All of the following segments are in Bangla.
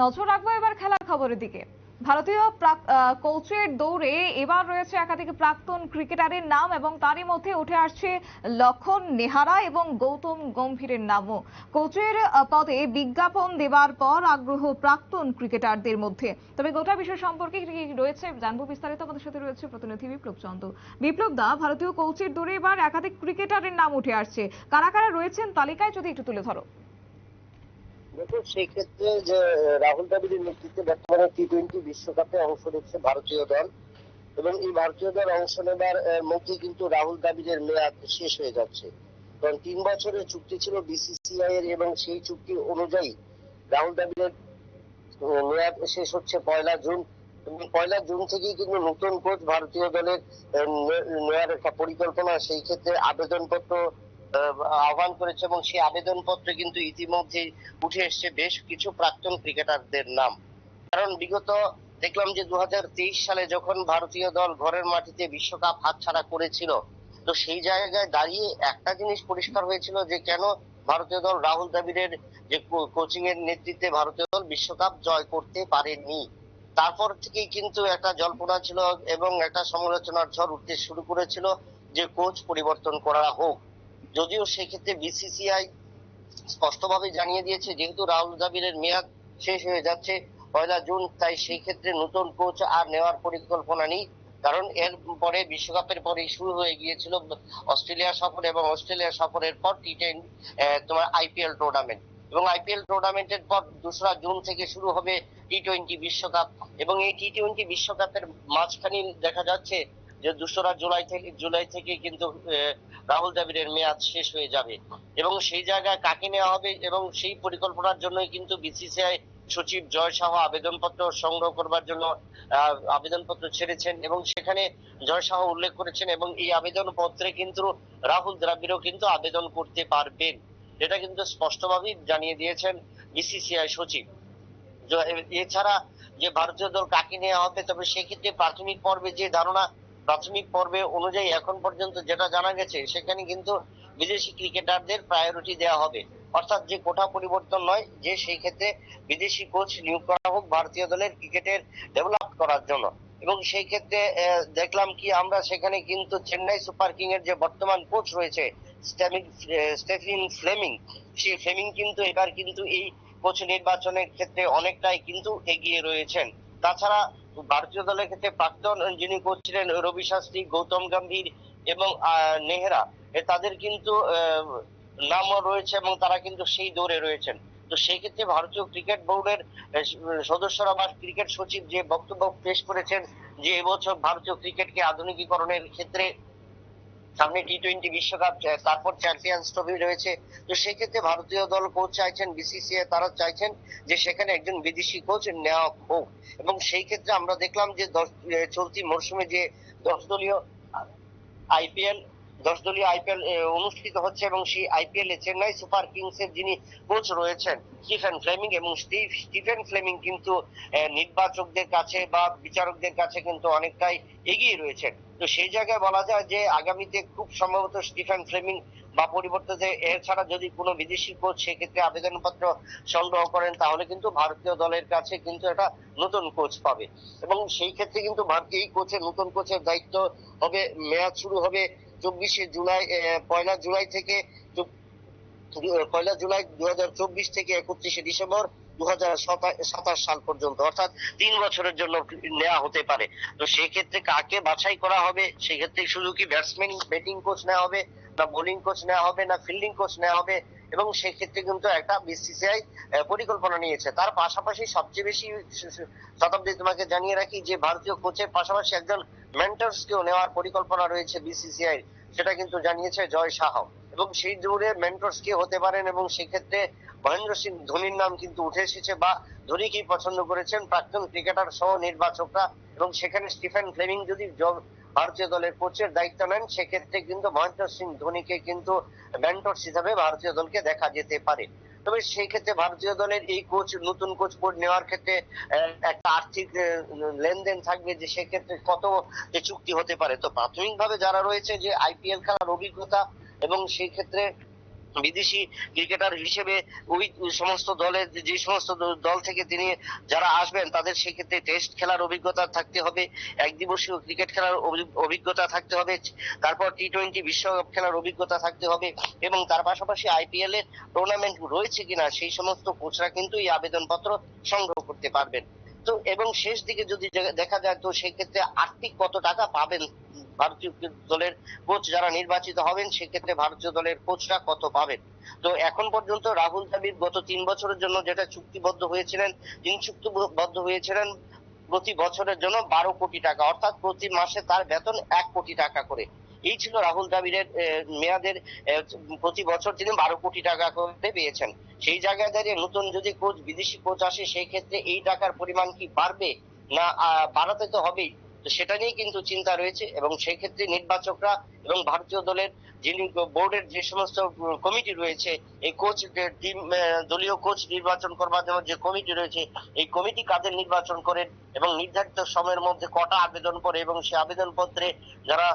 নজর রাখব এবার খেলার খবরের দিকে। ভারতীয় কোচের দৌড়ে এবার রয়েছে একাধিক প্রাক্তন ক্রিকেটারের নাম এবং তারই মধ্যে উঠে আসছে লক্ষণ নেহারা এবং গৌতম গম্ভীরের নামও। কোচের পদে বিজ্ঞাপন দেবার পর আগ্রহ প্রাক্তন ক্রিকেটারদের মধ্যে। তবে গোটা বিষয় সম্পর্কে রয়েছে জানব বিস্তারিত। আমাদের সাথে রয়েছে প্রতিনিধি বিপ্লব চন্দ্র বিপ্লব দা, ভারতীয় কোচের দৌড়ে এবার একাধিক ক্রিকেটারের নাম উঠে আসছে। কারা কারা রয়েছেন তালিকায় যদি একটু তুলে ধরো। দেখো সেই ক্ষেত্রে যে রাহুল দ্রাবিড়ের নেতৃত্বে বর্তমানে টি টোয়েন্টি বিশ্বকাপে অংশ নিচ্ছে ভারতীয় দল। এবং এই ভারতীয় দল অংশ নেবার মধ্যে কিন্তু রাহুল দ্রাবিড়ের মেয়াদ শেষ হয়ে যাচ্ছে। কারণ তিন বছরের চুক্তি ছিল বিসিসিআই এর, এবং সেই চুক্তি অনুযায়ী রাহুল দ্রাবিড়ের মেয়াদ শেষ হচ্ছে পয়লা জুন। পয়লা জুন থেকেই কিন্তু নতুন কোচ ভারতীয় দলের নেওয়ার একটা পরিকল্পনা। সেই ক্ষেত্রে আবেদনপত্র আহ্বান করেছে এবং সেই আবেদনপত্রে কিন্তু ইতিমধ্যে উঠে এসছে বেশ কিছু প্রাক্তন ক্রিকেটারদের নাম। কারণ বিগত দেখলাম যে দু হাজার তেইশ সালে যখন ভারতীয় দল ঘরের মাটিতে বিশ্বকাপ হাতছাড়া করেছিল, তো সেই জায়গায় দাঁড়িয়ে একটা জিনিস পরিষ্কার হয়েছিল যে কেন ভারতীয় দল রাহুল দ্রাবিড়ের যে কোচিং এর নেতৃত্বে ভারতীয় দল বিশ্বকাপ জয় করতে পারেনি। তারপর থেকেই কিন্তু একটা জল্পনা ছিল এবং একটা সমালোচনার ঝড় উঠতে শুরু করেছিল যে কোচ পরিবর্তন করা হোক। যদিও সেক্ষেত্রে বিসিসিআই স্পষ্টভাবে জানিয়ে দিয়েছে, যেহেতু রাহুল দ্রাবিড়ের মেয়াদ শেষ হয়ে যাচ্ছে পয়লা জুন, তাই সেই ক্ষেত্রে নতুন কোচ আর নেওয়ার পরিকল্পনা নেই। কারণ এর পরে বিশ্বকাপের পরে শুরু হয়ে গিয়েছিল অস্ট্রেলিয়া সফর এবং অস্ট্রেলিয়া সফরের পর টি টেন তোমার আইপিএল টুর্নামেন্ট এবং আইপিএল টুর্নামেন্টের পর দোসরা জুন থেকে শুরু হবে টি টোয়েন্টি বিশ্বকাপ। এবং এই টি টোয়েন্টি বিশ্বকাপের মাঝখানে দেখা যাচ্ছে যে দোসরা জুলাই থেকে জুলাই থেকে কিন্তু রাহুল দ্রাবিড়ের মেয়াদ শেষ হয়ে যাবে। এবং সেই জায়গায় কাকে নেওয়া হবে এবং সেই পরিকল্পনার জন্যই কিন্তু বিসিসিআই সচিব জয় সাহ আবেদনপত্র সংগ্রহ করবার জন্য আবেদনপত্র ছেড়েছেন। এবং সেখানে জয় সাহ উল্লেখ করেছেন এবং এই আবেদনপত্রে কিন্তু রাহুল দ্রাবিড়ও কিন্তু আবেদন করতে পারবেন। এটা কিন্তু স্পষ্টভাবেই জানিয়ে দিয়েছেন বিসিসিআই সচিব। এছাড়া যে ভারতীয় দল কাকে নেওয়া হবে, তবে সেক্ষেত্রে প্রাথমিক পর্বে যে ধারণা প্রাথমিক পর্বে অনুযায়ী এখন পর্যন্ত যেটা জানা গেছে, সেখানে কিন্তু বিদেশি ক্রিকেটারদের প্রায়োরিটি দেওয়া হবে। অর্থাৎ যে কোটা পরিবর্তন নয়, যে সেই ক্ষেত্রে বিদেশি কোচ নিয়োগ করা হোক ভারতীয় দলের ক্রিকেটের ডেভেলপ করার জন্য। এবং সেই ক্ষেত্রে দেখলাম কি আমরা সেখানে কিন্তু চেন্নাই সুপার কিং এর যে বর্তমান কোচ রয়েছে স্টেফিন ফ্লেমিং সেই ফ্লেমিং কিন্তু এবার কিন্তু এই কোচ নির্বাচনের ক্ষেত্রে অনেকটাই কিন্তু এগিয়ে রয়েছেন। তাছাড়া ভারতীয় দলের ক্ষেত্রে প্রাক্তন যিনি কোচ ছিলেন রবি শাস্ত্রী, গৌতম গম্ভীর এবং নেহরা তাদের কিন্তু নামও রয়েছে এবং তারা কিন্তু সেই দৌড়ে রয়েছেন। তো সেই ক্ষেত্রে ভারতীয় ক্রিকেট বোর্ডের সদস্যরা বা ক্রিকেট সচিব যে বক্তব্য পেশ করেছেন যে এবছর ভারতীয় ক্রিকেটকে আধুনিকীকরণের ক্ষেত্রে সামনে টি টোয়েন্টি বিশ্বকাপ তারপর চ্যাম্পিয়ন্স ট্রফি রয়েছে। তো সেক্ষেত্রে ভারতীয় দল কোচ চাইছেন বিসিসিআই তারা চাইছেন যে সেখানে একজন বিদেশি কোচ নেওয়া হোক। এবং সেই ক্ষেত্রে আমরা দেখলাম যে চলতি মরশুমে যে দশ দলীয় আইপিএল দশ দলীয় আইপিএল অনুষ্ঠিত হচ্ছে এবং সেই আইপিএল এ চেন্নাই সুপার কিংস এর যিনি কোচ রয়েছেন, স্টিফেন ফ্লেমিং এবং স্টিফেন ফ্লেমিং কিন্তু নির্বাচকদের কাছে বা বিচারকদের কাছে কিন্তু অনেকটাই এগিয়ে রয়েছেন। তো সেই জায়গায় বলা যায় যে আগামীতে খুব সম্ভবত স্টিফেন ফ্লেমিং বা পরিবর্তে এছাড়া যদি কোনো বিদেশি কোচ সেক্ষেত্রে আবেদনপত্র সংগ্রহ করেন, তাহলে কিন্তু ভারতীয় দলের কাছে কিন্তু একটা নতুন কোচ পাবে। এবং সেই ক্ষেত্রে কিন্তু ভারতীয় এই কোচের, নতুন কোচের দায়িত্ব হবে, মেয়াদ শুরু হবে চব্বিশে জুলাই পয়লা জুলাই থেকে পয়লা জুলাই দু হাজার চব্বিশ থেকে একত্রিশে ডিসেম্বর দু সাল পর্যন্ত। অর্থাৎ তিন বছরের জন্য নেওয়া হতে পারে। তো সেক্ষেত্রে কাকে বাছাই করা হবে? সেক্ষেত্রে শুধু কি ব্যাটসম্যান, ব্যাটিং কোচ নেওয়া হবে না বোলিং কোচ নেওয়া হবে না ফিল্ডিং কোচ নেওয়া হবে? এবং সেক্ষেত্রে কিন্তু একটা বিসিসিআই পরিকল্পনা নিয়েছে। তার পাশাপাশি সবচেয়ে বেশি শতাব্দী তোমাকে জানিয়ে রাখি যে, ভারতীয় কোচের পাশাপাশি একজন মেন্টরস কেও নেওয়ার পরিকল্পনা রয়েছে বিসিসিআই সেটা কিন্তু জানিয়েছে জয় সাহ। এবং সেই দৌড়ে মেন্টরস কে হতে পারেন এবং সেক্ষেত্রে মহেন্দ্র সিং ধোনির নাম কিন্তু উঠে এসেছে বা ধোনিকেই পছন্দ করেছেন, প্রাক্তন ক্রিকেটার সহ নির্বাচকরা এবং সেখানে স্টিফেন ফ্লেমিং যদি ভারতীয় দলের কোচের দায়িত্ব নেন, সেক্ষেত্রে কিন্তু মহেন্দ্র সিং ধোনিকে কিন্তু মেন্টরস হিসাবে ভারতীয় দলকে দেখা যেতে পারে। তবে সেই ক্ষেত্রে ভারতীয় দলের এই কোচ নতুন কোচ বোর্ড নেওয়ার ক্ষেত্রে একটা আর্থিক লেনদেন থাকবে যে সেক্ষেত্রে কত যে চুক্তি হতে পারে। তো প্রাথমিকভাবে যারা রয়েছে যে আইপিএল খেলার অভিজ্ঞতা এবং সেই ক্ষেত্রে বিদেশি ক্রিকেটার হিসেবে ওই সমস্ত দলের যে সমস্ত দল থেকে তিনি যারা আসবেন, তাদের সেক্ষেত্রে টেস্ট খেলার অভিজ্ঞতা থাকতে হবে, এক দিবসীয় ক্রিকেট খেলার অভি- অভিজ্ঞতা থাকতে হবে, তারপর টি টোয়েন্টি বিশ্বকাপ খেলার অভিজ্ঞতা থাকতে হবে এবং তার পাশাপাশি আইপিএল এর টুর্নামেন্ট রয়েছে কিনা, সেই সমস্ত কোচরা কিন্তু এই আবেদনপত্র সংগ্রহ করতে পারবেন। তো এবং শেষ দিকে যদি দেখা যায়, তো সেক্ষেত্রে আর্থিক কত টাকা পাবেন ভারতীয় দলের কোচ যারা নির্বাচিত হবেন, সেক্ষেত্রে ভারতীয় দলের কোচরা কত পাবেন? তো এখন পর্যন্ত রাহুল দ্রাবিড় গত তিন বছরের জন্য যেটা চুক্তিবদ্ধ হয়েছিলেন তিনি চুক্তিবদ্ধ হয়েছিলেন প্রতি বছরের জন্য বারো কোটি টাকা, অর্থাৎ প্রতি মাসে তার বেতন এক কোটি টাকা করে। এই ছিল রাহুল দ্রাবিড়ের মেয়াদের প্রতি বছর তিনি বারো কোটি টাকা করে পেয়েছেন। সেই জায়গায় দাঁড়িয়ে নতুন যদি কোচ, বিদেশি কোচ আসে, সেই ক্ষেত্রে এই টাকার পরিমাণ কি বাড়বে? না বাড়াতে তো হবেই। তো সেটা নিয়ে কিন্তু চিন্তা রয়েছে এবং সেই ক্ষেত্রে নির্বাচকরা এবং ভারতীয় দলের যিনি বোর্ডের যে সমস্ত কমিটি রয়েছে, এই কোচ টিম দলীয় কোচ নির্বাচন করবার জন্য যে কমিটি রয়েছে, এই কমিটি কাদের নির্বাচন করেন এবং নির্ধারিত সময়ের মধ্যে কটা আবেদন করে এবং সে আবেদন পত্রে যারা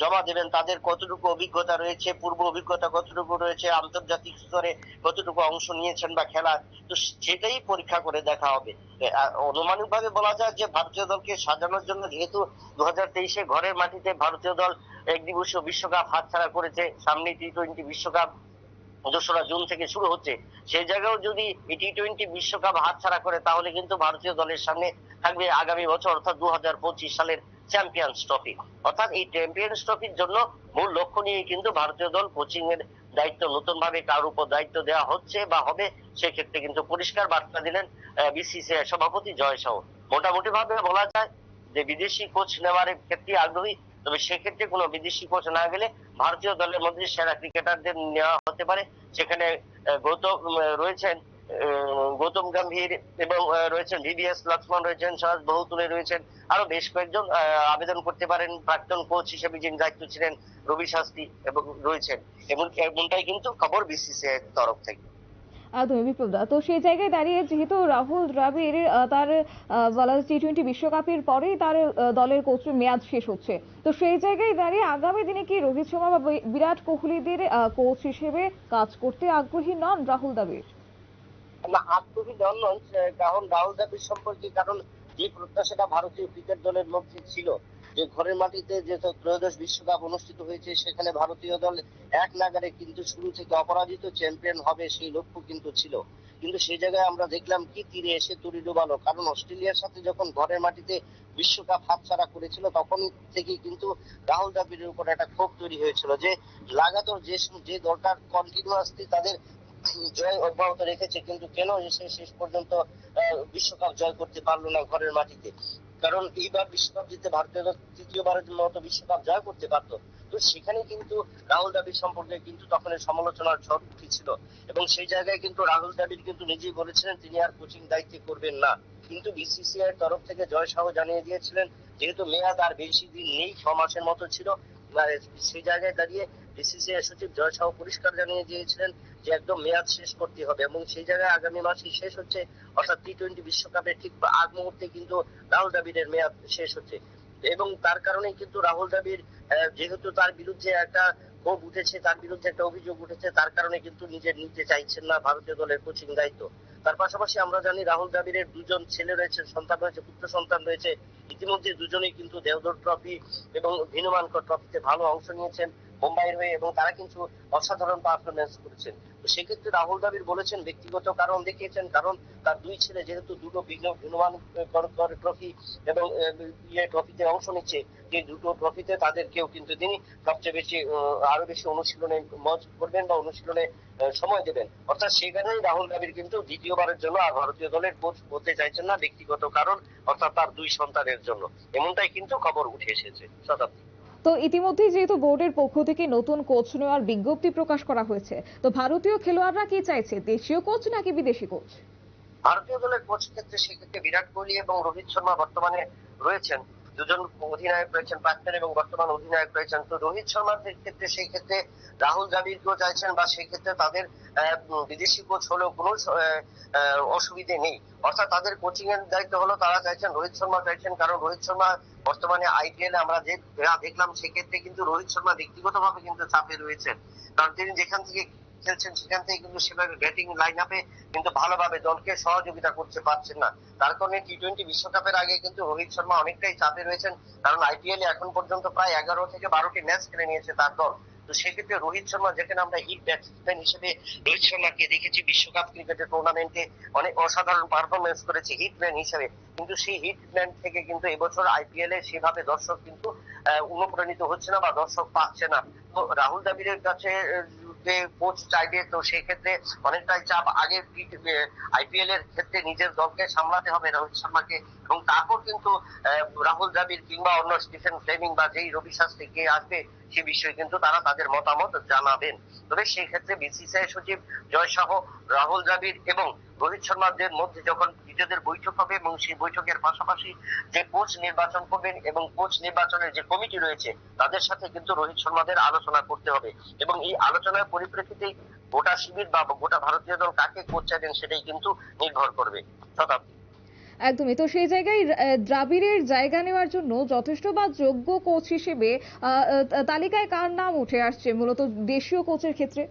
জমা দেবেন, তাদের কতটুকু অভিজ্ঞতা রয়েছে, পূর্ব অভিজ্ঞতা কতটুকু রয়েছে, আন্তর্জাতিক স্তরে কতটুকু অংশ নিয়েছেন বা খেলা, তো সেটাই পরীক্ষা করে দেখা হবে। অনুমানিক ভাবে বলা যায় যে ভারতীয় দলকে সাজানোর জন্য যেহেতু দু হাজার তেইশে ঘরের মাটিতে ভারতীয় দল এক দিবসীয় বিশ্বকাপ হাতছাড়া করেছে সামনে টি টোয়েন্টি বিশ্বকাপ দোসরা জুন থেকে শুরু হচ্ছে, সেই জায়গায় যদি টি টোয়েন্টি বিশ্বকাপ হাতছাড়া করে, তাহলে কিন্তু ভারতীয় দলের সামনে থাকবে আগামী বছর, অর্থাৎ দু হাজার পঁচিশ সালের চ্যাম্পিয়ন্স ট্রফি অর্থাৎ এই চ্যাম্পিয়ন্স ট্রফির জন্য মূল লক্ষ্য নিয়ে কিন্তু ভারতীয় দল কোচিং এর দায়িত্ব নতুন ভাবে কার উপর দায়িত্ব দেওয়া হচ্ছে বা হবে, সেক্ষেত্রে কিন্তু পরিষ্কার বার্তা দিলেন বিসিসিআই সভাপতি জয় শাহ মোটামুটি ভাবে বলা যায় যে বিদেশি কোচ নেওয়ার ক্ষেত্রে আগ্রহী, তবে সেক্ষেত্রে কোনো বিদেশি কোচ না গেলে ভারতীয় দলের মধ্যে সেরা ক্রিকেটারদের নেওয়া হতে পারে। সেখানে গৌতম রয়েছেন গৌতম গম্ভীর এবং রয়েছেন ভিভিএস লক্ষ্মণ রয়েছেন সরাজ বহুতুলে রয়েছেন। আরও বেশ কয়েকজন আবেদন করতে পারেন। প্রাক্তন কোচ হিসেবে যিনি দায়িত্ব ছিলেন, রবি শাস্ত্রী এবং রয়েছেন। এবং এমনটাই কিন্তু খবর বিসিসিআই তরফ থেকে। তো সেই জায়গায় দাঁড়িয়ে যেহেতু রাহুল দ্রাবিড় তার বলা টি টোয়েন্টি বিশ্বকাপের পরেই তার দলের মেয়াদ শেষ হচ্ছে। তো সেই জায়গায় দাঁড়িয়ে আগামী দিনে কি রোহিত শর্মা বা বিরাট কোহলিদের কোচ হিসেবে কাজ করতে আগ্রহী নন রাহুল দ্রাবিড়? অপরাজিত চ্যাম্পিয়ন হবে সেই লক্ষ্য কিন্তু ছিল। কিন্তু সেই জায়গায় আমরা দেখলাম কি তীরে এসে তুড়ি ডুবালো। কারণ অস্ট্রেলিয়ার সাথে যখন ঘরের মাটিতে বিশ্বকাপ হাতছাড়া করেছিল, তখন থেকে কিন্তু রাহুল দ্রাবিড়ের উপর একটা ক্ষোভ তৈরি হয়েছিল যে, লাগাতার যে যে দলটার কন্টিনিউয়াসলি তাদের জয় অব্যাহত রেখেছে, কিন্তু কেন এসে শেষ পর্যন্ত বিশ্বকাপ জয় করতে পারল না ঘরের মাটিতে? কারণ এইবার বিশ্বকাপ জিতে ভারতীয় দল তৃতীয়বারের মতো বিশ্বকাপ জয় করতে পারতো। তো সেখানে কিন্তু রাহুল দ্রাবিড় সম্পর্কে কিন্তু তখন সমালোচনার ঝড় উঠেছিল। এবং সেই জায়গায় কিন্তু রাহুল দ্রাবিড় কিন্তু নিজেই বলেছিলেন, তিনি আর কোচিং দায়িত্বে করবেন না। কিন্তু বিসিসিআই তরফ থেকে জয় শাহ জানিয়ে দিয়েছিলেন, যেহেতু মেয়াদ আর বেশি দিন নেই, ছ মাসের মতো ছিল সেই জায়গায় দাঁড়িয়ে বিসিসিআই সচিব জয় শাহ পরিষ্কার জানিয়ে দিয়েছিলেন যে একদম মেয়াদ শেষ করতে হবে এবং সেই জায়গায় আগামী মাসে শেষ হচ্ছে, অর্থাৎ টি টোয়েন্টি বিশ্বকাপের ঠিক আগ মুহূর্তে কিন্তু রাহুল দ্রাবিড়ের মেয়াদ শেষ হচ্ছে। এবং তার কারণে কিন্তু রাহুল দ্রাবিড় যেহেতু তার বিরুদ্ধে একটা ক্ষোভ উঠেছে, তার বিরুদ্ধে একটা অভিযোগ উঠেছে, তার কারণে কিন্তু নিজে নিতে চাইছেন না ভারতীয় দলের কোচিং দায়িত্ব। তার পাশাপাশি আমরা জানি রাহুল দ্রাবিড়ের দুজন ছেলে রয়েছে, সন্তান রয়েছে, পুত্র সন্তান রয়েছে। ইতিমধ্যে দুজনেই কিন্তু দেওধর ট্রফি এবং ভিনুমানকর ট্রফিতে ভালো অংশ নিয়েছেন। মুম্বাইয়ের হয়ে এবং তারা কিন্তু অসাধারণ পারফরমেন্স করেছেন। তো সেক্ষেত্রে রাহুল দ্রাবিড় বলেছেন, ব্যক্তিগত কারণ দেখিয়েছেন, কারণ তার দুই ছেলে যেহেতু দুটো ভিন্ন- ট্রফি এবং ইয়ে ট্রফিতে অংশ নিচ্ছে যে দুটো ট্রফিতে তাদের কেউ কিন্তু তিনি সবচেয়ে বেশি আরও বেশি অনুশীলনে মজ করবেন বা অনুশীলনে সময় দেবেন। অর্থাৎ সেখানেই রাহুল দ্রাবিড় কিন্তু দ্বিতীয়বারের জন্য আর ভারতীয় দলের কোচ হতে চাইছেন না, ব্যক্তিগত কারণ, অর্থাৎ তার দুই সন্তানের জন্য। এমনটাই কিন্তু খবর উঠে এসেছে শতাব্দী তো ইতিমধ্যেই যেহেতু বোর্ডের পক্ষ থেকে নতুন কোচ নেওয়ার বিজ্ঞপ্তি প্রকাশ করা হয়েছে, তো ভারতীয় খেলোয়াড়রা কি চাইছে, দেশীয় কোচ নাকি বিদেশি কোচ ভারতীয় দলের কোচ ক্ষেত্রে সেক্ষেত্রে বিরাট কোহলি এবং রোহিত শর্মা বর্তমানে রয়েছেন। দুজন অধিনায়ক রয়েছেন প্রাক্তন এবং বর্তমান অধিনায়ক রয়েছেন তো রোহিত শর্মার ক্ষেত্রে, সেই ক্ষেত্রে রাহুল দ্রাবিড়কেও চাইছেন বা সেই ক্ষেত্রে তাদের বিদেশি কোচ হলেও কোনো অসুবিধে নেই। অর্থাৎ তাদের কোচিং এর দায়িত্ব হলো তারা চাইছেন, রোহিত শর্মা চাইছেন। কারণ রোহিত শর্মা বর্তমানে আইপিএল আমরা যে যা দেখলাম সেক্ষেত্রে কিন্তু রোহিত শর্মা ব্যক্তিগতভাবে কিন্তু চাপে রয়েছেন। কারণ তিনি যেখান থেকে খেলছেন সেখান থেকে কিন্তু সেভাবে ব্যাটিং লাইন আপে কিন্তু ভালোভাবে দলকে সহযোগিতা করতে পারছেন না। তার কারণে টি টোয়েন্টি বিশ্বকাপের আগে কিন্তু রোহিত শর্মা অনেকটাই চাপে রয়েছেন, কারণ আইপিএল এ এখন পর্যন্ত প্রায় এগারো থেকে বারোটি ম্যাচ খেলে নিয়েছে তার দল। তো সেক্ষেত্রে রোহিত শর্মা, যেখানে আমরা হিট ব্যাটসম্যান হিসেবে রোহিত শর্মাকে দেখেছি, বিশ্বকাপ ক্রিকেটের টুর্নামেন্টে অনেক অসাধারণ পারফরমেন্স করেছে হিটম্যান হিসেবে। কিন্তু সেই হিটম্যান থেকে কিন্তু এবছর আইপিএল এ সেভাবে দর্শক কিন্তু অনুপ্রাণিত হচ্ছে না বা দর্শক পাচ্ছে না। তো রাহুল দ্রাবিড়ের কাছে যে কোচ চাইবে, তো সেক্ষেত্রে অনেকটাই চাপ আগে আইপিএল এর ক্ষেত্রে নিজের দলকে সামলাতে হবে রোহিত শর্মাকে। এবং তারপর কিন্তু রাহুল দ্রাবিড় কিংবা অন্য স্টিফেন ফ্লেমিং বা যেই রবি শাস্ত্রী কে আসবে, সে বিষয়ে কিন্তু তারা তাদের মতামত জানাবেন। তবে সেই ক্ষেত্রে বিসিসিআই সচিব জয় শাহ, রাহুল দ্রাবিড় এবং রোহিত শর্মাদের মধ্যে যখন নিজেদের বৈঠক হবে এবং সেই বৈঠকের পাশাপাশি যে কোচ নির্বাচন করবেন এবং কোচ নির্বাচনের যে কমিটি রয়েছে, তাদের সাথে কিন্তু রোহিত শর্মাদের আলোচনা করতে হবে। এবং এই আলোচনার পরিপ্রেক্ষিতেই গোটা শিবির বা গোটা ভারতীয় দল কাকে কোচ চাইবেন সেটাই কিন্তু নির্ভর করবে। শতাব্দী। একদমই। তো সেই জায়গায় দ্রাবিড়ের জায়গা নেওয়ার জন্য যথেষ্ট বা যোগ্য কোচ হিসেবে তালিকায় কার নাম উঠে আসছে? মূলত দেশীয় কোচের ক্ষেত্রে?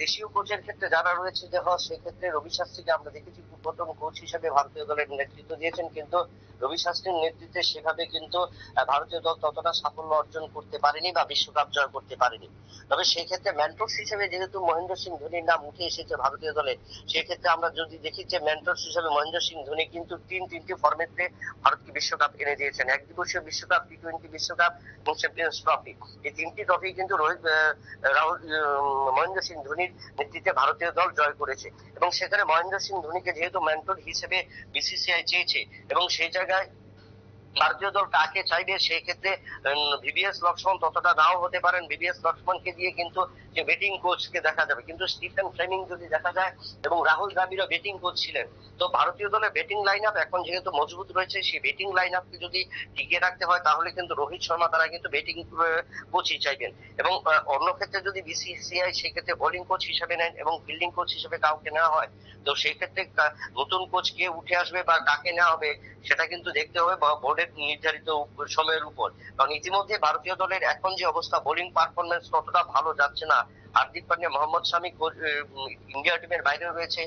দেশীয় কোচের ক্ষেত্রে যারা রয়েছে যে হয় সেক্ষেত্রে রবি শাস্ত্রীকে আমরা দেখেছি প্রথম কোচ হিসেবে ভারতীয় দলের নেতৃত্ব দিয়েছেন, কিন্তু রবি শাস্ত্রীর নেতৃত্বে সেভাবে কিন্তু ভারতীয় দল ততটা সাফল্য অর্জন করতে পারেনি বা বিশ্বকাপ জয় করতে পারেনি। তবে সেই ক্ষেত্রে ম্যান্টস হিসেবে যেহেতু মহেন্দ্র সিং ধোনির নাম উঠে এসেছে ভারতীয় দলে, সেক্ষেত্রে আমরা যদি দেখি যে ম্যান্টস হিসেবে মহেন্দ্র সিং ধোনি কিন্তু তিন, তিনটি ফর্মেটে ভারতকে বিশ্বকাপ এনে দিয়েছেন। এক দিবসীয় বিশ্বকাপ টি টোয়েন্টি বিশ্বকাপ এবং চ্যাম্পিয়ন্স ট্রফি এই তিনটি ট্রফি কিন্তু রোহিত রাহুল মহেন্দ্র সিং ধোনির নেতৃত্বে ভারতীয় দল জয় করেছে। এবং সেখানে মহেন্দ্র সিং ধোনিকে যেহেতু মেন্টর হিসেবে বিসিসিআই চেয়েছে, এবং সেই জায়গায় ভারতীয় দল কাকে চাইবে, সেই ক্ষেত্রে ভিভিএস লক্ষ্মণ ততটা নাও হতে পারেন। ভিভিএস লক্ষ্মণকে দিয়ে কিন্তু যে ব্যাটিং কোচকে দেখা যাবে। কিন্তু স্টিফেন ফ্লেমিং যদি দেখা যায় এবং রাহুল দ্রাবিড়ও ব্যাটিং কোচ ছিলেন, তো ভারতীয় দলের ব্যাটিং লাইন আপ এখন যেহেতু মজবুত রয়েছে, সেই ব্যাটিং লাইন আপকে যদি টিকিয়ে রাখতে হয়, তাহলে কিন্তু রোহিত শর্মা তারা কিন্তু ব্যাটিং কোচই চাইবেন। এবং অন্য ক্ষেত্রে যদি বিসিসিআই সেক্ষেত্রে বোলিং কোচ হিসেবে নেন এবং ফিল্ডিং কোচ হিসেবে কাউকে নেওয়া হয়, তো সেই ক্ষেত্রে নতুন কোচ কে উঠে আসবে বা কাকে নেওয়া হবে, সেটা কিন্তু দেখতে হবে বোর্ডের নির্ধারিত সময়ের উপর। কারণ ইতিমধ্যে ভারতীয় দলের এখন যে অবস্থা বোলিং পারফরমেন্স ততটা ভালো যাচ্ছে না। হার্দিক পান্ডিয়া মোহাম্মদ শামি ইন্ডিয়া টিমের বাইরে রয়েছে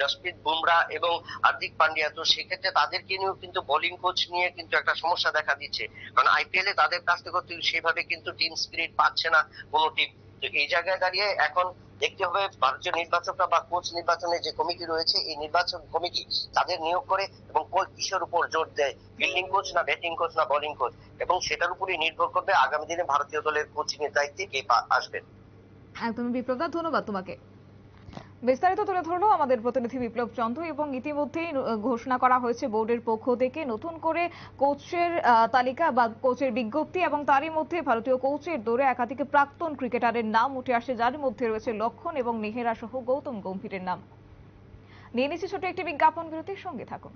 জসপ্রীত বুমরা এবং হার্দিক পান্ডিয়া তো সেক্ষেত্রে তাদেরকে নিয়েও কিন্তু বোলিং কোচ নিয়ে কিন্তু একটা সমস্যা দেখা দিচ্ছে। কারণ আইপিএল তাদের কাছ থেকে সেভাবে কিন্তু টিম স্পিরিট পাচ্ছে না কোনো টিম তো এই জায়গায় দাঁড়িয়ে এখন দেখতে হবে ভারতীয় নির্বাচকরা বা কোচ নির্বাচনের যে কমিটি রয়েছে, এই নির্বাচন কমিটি তাদের নিয়োগ করে এবং কোচ কিসের উপর জোর দেয়? ফিল্ডিং কোচ না ব্যাটিং কোচ না বোলিং কোচ এবং সেটার উপরই নির্ভর করবে আগামী দিনে ভারতীয় দলের কোচিং এর দায়িত্বে কে আসবেন একদমই বিপ্লব দা ধন্যবাদ তোমাকে। বিস্তারিত তুলে ধরলো আমাদের প্রতিনিধি বিপ্লব চন্দ্র এবং ইতিমধ্যেই ঘোষণা করা হয়েছে বোর্ডের পক্ষ থেকে নতুন করে কোচের তালিকা বা কোচের বিজ্ঞপ্তি এবং তারই মধ্যে ভারতীয় কোচের দৌড়ে একাধিক প্রাক্তন ক্রিকেটারের নাম উঠে আসে, যার মধ্যে রয়েছে লক্ষণ এবং নেহেরা সহ গৌতম গম্ভীরের নাম। নিয়ে নিচ্ছি ছোট একটি বিজ্ঞাপন বিরতির সঙ্গে থাকুন।